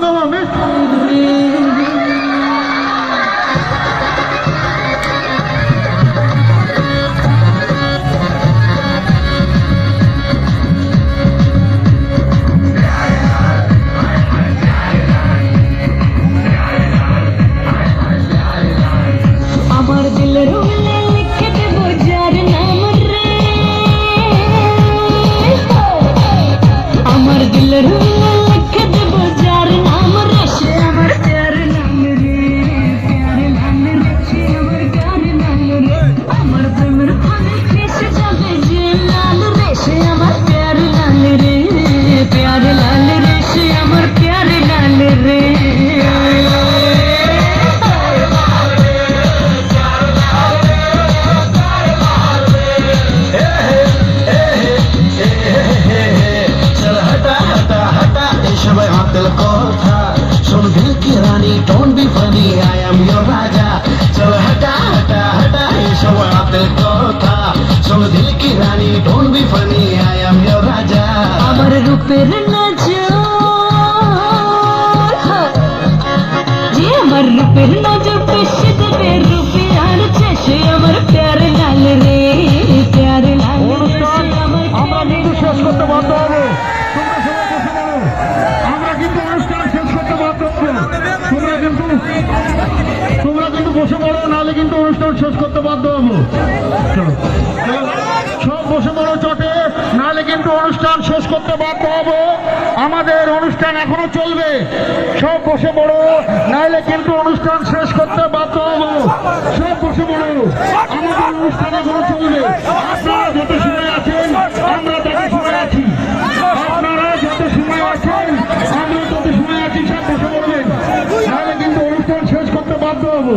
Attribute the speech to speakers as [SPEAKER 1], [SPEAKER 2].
[SPEAKER 1] হাঙ্গামা মিস
[SPEAKER 2] আমার দিল রূপের নজর যে আমার রূপের নজর পেশে দেবে রূপে আর সে আমার প্যার লাল রে প্যার লাল আমার
[SPEAKER 1] কিন্তু শেষ করতে বাধ্য হব আমরা কিন্তু অনুষ্ঠান শেষ করতে বাধ্য হব তোমরা কিন্তু তোমরা কিন্তু বসে পড়ো নাহলে কিন্তু অনুষ্ঠান শেষ করতে বাধ্য হব চলো, চলো, সব বসে পড়ো চটে কিন্তু অনুষ্ঠান শেষ করতে বাধ্য হব। আমাদের অনুষ্ঠান এখনও চলবে। সব বসে বড় নাহলে কিন্তু অনুষ্ঠান শেষ করতে বাধ্য হব। সব বসে পড়ো। আমাদের অনুষ্ঠান এখনও চলবে। আপনারা আছি। সব নাহলে কিন্তু অনুষ্ঠান শেষ করতে বাধ্য হব।